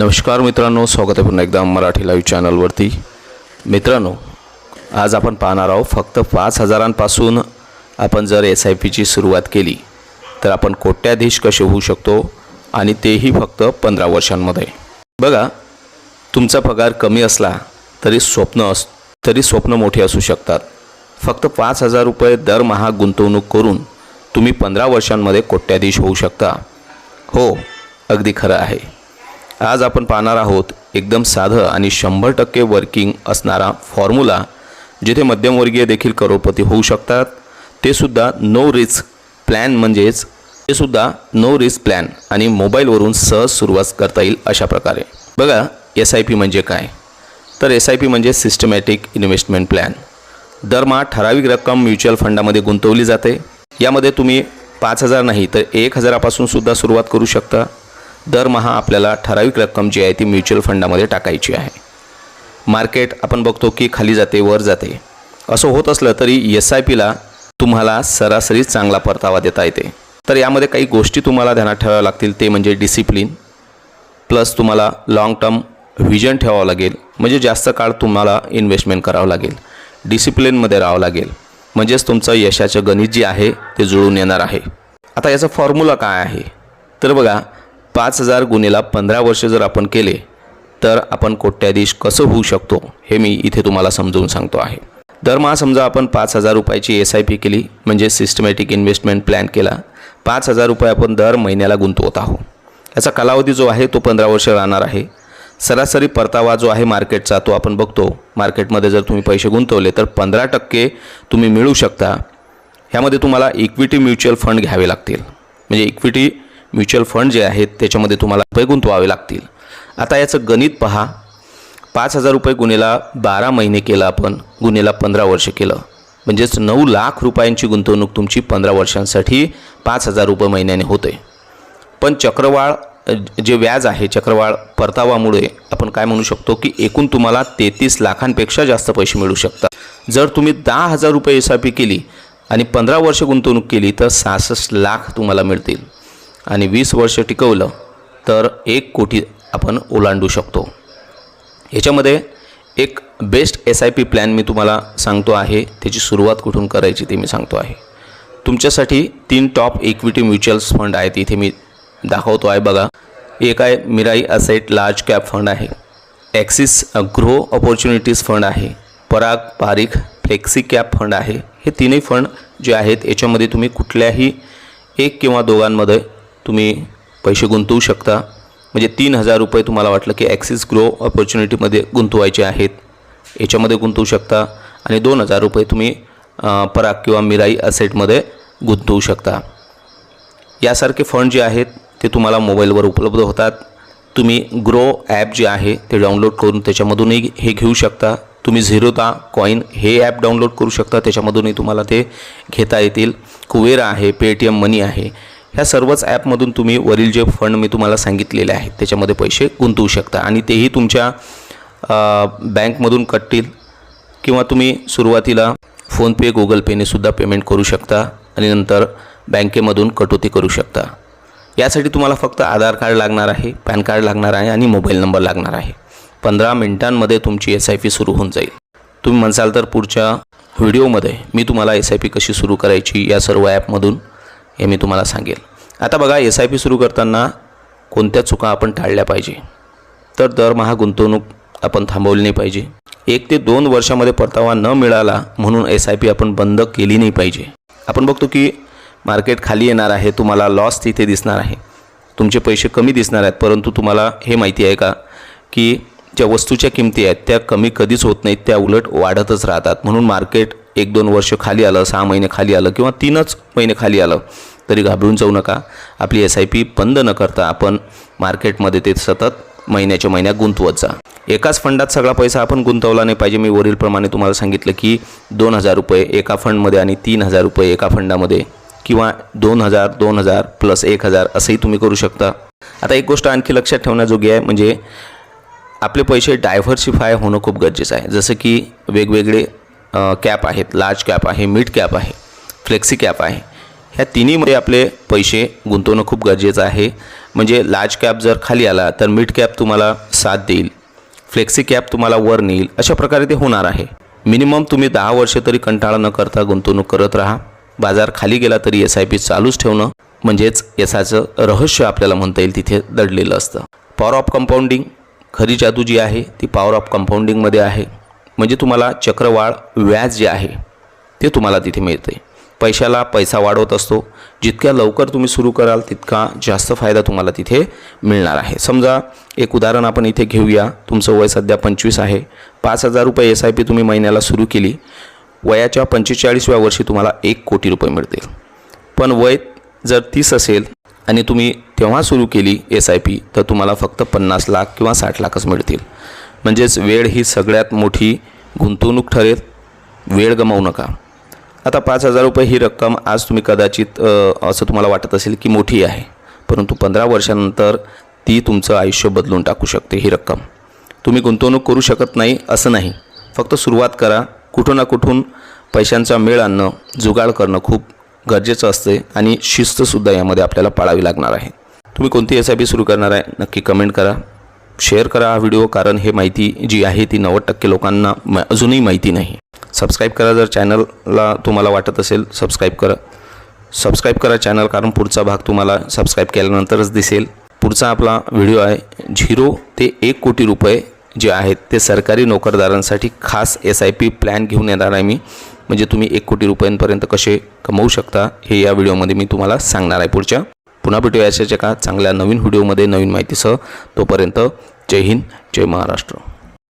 नमस्कार मित्रांनो स्वागत आहे पुन्हा एकदा मराठी लाईव्ह चॅनलवरती मित्रांनो आज आपण पाहणार आहोत फक्त पाच हजारांपासून आपण जर एस आय पीची सुरुवात केली तर आपण कोट्याधीश कसे होऊ शकतो आणि तेही फक्त पंधरा वर्षांमध्ये. बघा तुमचा पगार कमी असला तरी स्वप्न अस तरी स्वप्न मोठी असू शकतात. फक्त पाच हजार रुपये दरमहा गुंतवणूक करून तुम्ही पंधरा वर्षांमध्ये कोट्याधीश होऊ शकता. हो अगदी खरं आहे. आज आपण पाहणार आहोत एकदम साधं आणि शंभर टक्के वर्किंग असणारा फॉर्म्युला जिथे मध्यमवर्गीय देखील करोडपती होऊ शकतात. ते सुद्धा नो रिस्क प्लॅन म्हणजेच ते सुद्धा नो रिस्क प्लॅन आणि मोबाईलवरून सहज सुरुवात करता येईल अशा प्रकारे. बघा एस आय पी म्हणजे काय? तर एस आय पी म्हणजे सिस्टमॅटिक इन्व्हेस्टमेंट प्लॅन दरमहा ठराविक रक्कम म्युच्युअल फंडामध्ये गुंतवली जाते. यामध्ये तुम्ही पाच हजार नाही तर एक हजारापासून सुद्धा सुरुवात करू शकता. दरमहा आपल्याला ठराविक रक्कम जी आहे ती म्युच्युअल फंडामध्ये टाकायची आहे. मार्केट आपण बघतो की खाली जाते वर जाते. असं होत असलं तरी एस आय पीला तुम्हाला सरासरी चांगला परतावा देता येते. तर यामध्ये काही गोष्टी तुम्हाला ध्यानात ठेवाव्या लागतील ते म्हणजे डिसिप्लिन प्लस तुम्हाला लाँग टर्म व्हिजन ठेवावं लागेल. म्हणजे जास्त काळ तुम्हाला इन्व्हेस्टमेंट करावं लागेल. डिसिप्लिनमध्ये राहावं लागेल. म्हणजेच तुमचं यशाचं गणित जे आहे ते जुळून येणार आहे. आता याचा फॉर्म्युला काय आहे? तर बघा पाच हजार गुन्हेला पंधरा वर्ष जर आपण केले तर आपण कोट्याधीश कसं होऊ शकतो हे मी इथे तुम्हाला समजवून सांगतो आहे. दरमहा समजा आपण पाच हजार रुपयाची एस आय पी केली म्हणजे सिस्टमॅटिक इन्व्हेस्टमेंट प्लॅन केला पाच हजार रुपये आपण दर महिन्याला गुंतवत आहोत. याचा कालावधी जो आहे तो पंधरा वर्ष राहणार आहे. सरासरी परतावा जो आहे मार्केटचा तो आपण बघतो. मार्केटमध्ये जर तुम्ही पैसे गुंतवले तर पंधरा टक्के तुम्ही मिळू शकता. ह्यामध्ये तुम्हाला इक्विटी म्युच्युअल फंड घ्यावे लागतील. म्हणजे इक्विटी म्युच्युअल फंड जे आहेत त्याच्यामध्ये तुम्हाला रुपये गुंतवावे लागतील. आता याचं गणित पहा. पाच हजार रुपये गुन्हेला बारा महिने केलं आपण गुन्हेला पंधरा वर्ष केलं. म्हणजेच नऊ लाख रुपयांची गुंतवणूक तुमची पंधरा वर्षांसाठी पाच हजार रुपये महिन्याने होते. पण चक्रवाळ जे व्याज आहे चक्रवाळ परतावामुळे आपण काय म्हणू शकतो की एकूण तुम्हाला तेहतीस लाखांपेक्षा जास्त पैसे मिळू शकतात. जर तुम्ही दहा हजार रुपये एस आय पी केली आणि पंधरा वर्ष गुंतवणूक केली तर सहासष्ट लाख तुम्हाला मिळतील. आणि वीस वर्ष टिकवलं तर एक कोटी आपण ओलांडू शकतो. याच्यामध्ये एक best S I P plan मी तुम्हाला सांगतो आहे. त्याची सुरुवात कुठून करायची ते मी सांगतो आहे. तुमच्यासाठी तीन टॉप इक्विटी म्युच्युअल्स फंड आहेत. इथे मी दाखवतो आहे बघा. एक आहे Mirae asset large cap fund आहे. ॲक्सिस ग्रो ऑपॉर्च्युनिटीज फंड आहे. Parag Parikh flexi cap fund आहे. हे तिन्ही फंड जे आहेत याच्यामध्ये तुम्ही कुठल्याही एक किंवा दोघांमध्ये तुम्ही पैसे गुंतवू शकता. म्हणजे तीन हजार रुपये तुम्हाला वाटलं की ॲक्सिस ग्रो ऑपॉर्च्युनिटीमध्ये गुंतवायचे आहेत. याच्यामध्ये गुंतवू शकता. आणि दोन हजार रुपये तुम्ही पराग किंवा मिराई असेटमध्ये गुंतवू शकता. यासारखे फंड जे आहेत ते तुम्हाला मोबाईलवर उपलब्ध होतात. तुम्ही ग्रो ॲप जे आहे ते डाउनलोड करून त्याच्यामधूनही हे घेऊ शकता. तुम्ही झिरोदा कॉईन हे ॲप डाउनलोड करू शकता. त्याच्यामधूनही तुम्हाला ते घेता येतील. कुवेरा आहे पेटीएम मनी आहे. ह्या सर्वच ॲपमधून तुम्ही वरील जे फंड मी तुम्हाला सांगितलेले आहेत त्याच्यामध्ये पैसे गुंतवू शकता. आणि तेही तुमच्या बँकमधून कटतील किंवा तुम्ही सुरुवातीला फोनपे गुगल पेने सुद्धा पेमेंट करू शकता आणि नंतर बँकेमधून कटोती करू शकता. यासाठी तुम्हाला फक्त आधार कार्ड लागणार आहे पॅन कार्ड लागणार आहे आणि मोबाईल नंबर लागणार आहे. पंधरा मिनिटांमध्ये तुमची एस आय पी सुरू होऊन जाईल. तुम्ही म्हणसाल तर पुढच्या व्हिडिओमध्ये मी तुम्हाला एस आय पी कशी सुरू करायची या सर्व ॲपमधून हे मी तुम्हाला सांगेल. आता बघा एस आय पी सुरू करताना कोणत्या चुका आपण टाळल्या पाहिजे? तर दरमहा गुंतवणूक आपण थांबवली नाही पाहिजे. एक ते दोन वर्षामध्ये परतावा न मिळाला म्हणून एस आय पी आपण बंद केली नाही पाहिजे. आपण बघतो की मार्केट खाली येणार आहे तुम्हाला लॉस तिथे दिसणार आहे. तुमचे पैसे कमी दिसणार आहेत परंतु तुम्हाला हे माहिती आहे का की ज्या वस्तूच्या किमती आहेत त्या कमी कधीच होत नाहीत त्या उलट वाढतच राहतात. म्हणून मार्केट एक दोन वर्ष खाली आलं सहा महिने खाली आलं किंवा तीनच महिने खाली आलं तरी घाबरून जाऊ नका. आपली एस आय पी बंद न करता आपण मार्केटमध्ये ते सतत महिन्याच्या महिन्यात गुंतवत जा. एकाच फंडात सगळा पैसा आपण गुंतवला नाही पाहिजे. मी वरीलप्रमाणे तुम्हाला सांगितलं की दोन हजार रुपये एका फंडमध्ये आणि तीन हजार रुपये एका फंडामध्ये किंवा दोन हजार दोन हजार प्लस एक हजार असंही तुम्ही करू शकता. आता एक गोष्ट आणखी लक्षात ठेवण्याजोगी आहे म्हणजे आपले पैसे डायव्हर्सिफाय होणं खूप गरजेचं आहे. जसं की वेगवेगळे कॅप आहेत लार्ज कॅप आहे मिड कॅप आहे फ्लेक्सी कॅप आहे. ह्या तिन्हीमध्ये आपले पैसे गुंतवणं खूप गरजेचं आहे. म्हणजे लार्ज कॅप जर खाली आला तर मिड कॅप तुम्हाला साथ देईल. फ्लेक्सी कॅप तुम्हाला वर नेईल. अशा प्रकारे ते होणार आहे. मिनिमम तुम्ही दहा वर्ष तरी कंटाळा न करता गुंतवणूक करत राहा. बाजार खाली गेला तरी एस आय पी चालूच ठेवणं म्हणजेच यशाचं रहस्य आपल्याला म्हणता येईल तिथे दडलेलं असतं. पॉवर ऑफ कंपाऊंडिंग खरी जादू जी आहे ती पॉवर ऑफ कंपाऊंडिंगमध्ये आहे. म्हणजे तुम्हाला चक्रवाढ व्याज जे आहे ते तुम्हाला तिथे मिळते पैशाला पैसा वाढवत असतो. जितक्या लवकर तुम्ही सुरू कराल तितका जास्त फायदा तुम्हाला तिथे मिळणार आहे. समजा एक उदाहरण आपण इथे घेऊया. तुमचं वय सध्या पंचवीस आहे. पाच हजार रुपये एस आय पी तुम्ही महिन्याला सुरू केली. वयाच्या पंचेचाळीसव्या वर्षी तुम्हाला एक कोटी रुपये मिळतील. पण वय जर तीस असेल आणि तुम्ही तेव्हा सुरू केली एस आय पी तर तुम्हाला फक्त पन्नास लाख किंवा साठ लाखच मिळतील. म्हणजेच वेळ ही सगळ्यात मोठी गुंतवणूक ठरेल. वेळ गमावू नका. आता पाच हजार रुपये ही रक्कम आज तुम्ही कदाचित असं तुम्हाला वाटत असेल की मोठी आहे. परंतु पंधरा वर्षानंतर ती तुमचं आयुष्य बदलून टाकू शकते ही रक्कम. तुम्ही गुंतवणूक करू शकत नाही असं नाही. फक्त सुरुवात करा. कुठून ना कुठून पैशांचा मेळ आणणं जुगाड करणं खूप गरजेचं असते आणि शिस्तसुद्धा यामध्ये आपल्याला पाळावी लागणार आहे. तुम्ही कोणती एस आय पी सुरू करणार आहे नक्की कमेंट करा. शेअर करा हा व्हिडिओ कारण हे माहिती जी आहे ती नव्वद टक्के लोकांना म अजूनही माहिती नाही. सबस्क्राईब करा जर चॅनलला तुम्हाला वाटत असेल सबस्क्राईब करा. सबस्क्राईब करा चॅनल कारण पुढचा भाग तुम्हाला सबस्क्राईब केल्यानंतरच दिसेल. पुढचा आपला व्हिडिओ आहे झिरो ते एक कोटी रुपये जे आहेत ते सरकारी नोकरदारांसाठी खास एस आय पी प्लॅन घेऊन येणार आहे मी. म्हणजे तुम्ही एक कोटी रुपयांपर्यंत कसे कमवू शकता हे या व्हिडिओमध्ये मी तुम्हाला सांगणार आहे पुढच्या. पुन्हा भेटूया अशाच एका चांगल्या नवीन व्हिडिओमध्ये नवीन माहितीसह. तोपर्यंत जय हिंद जय महाराष्ट्र.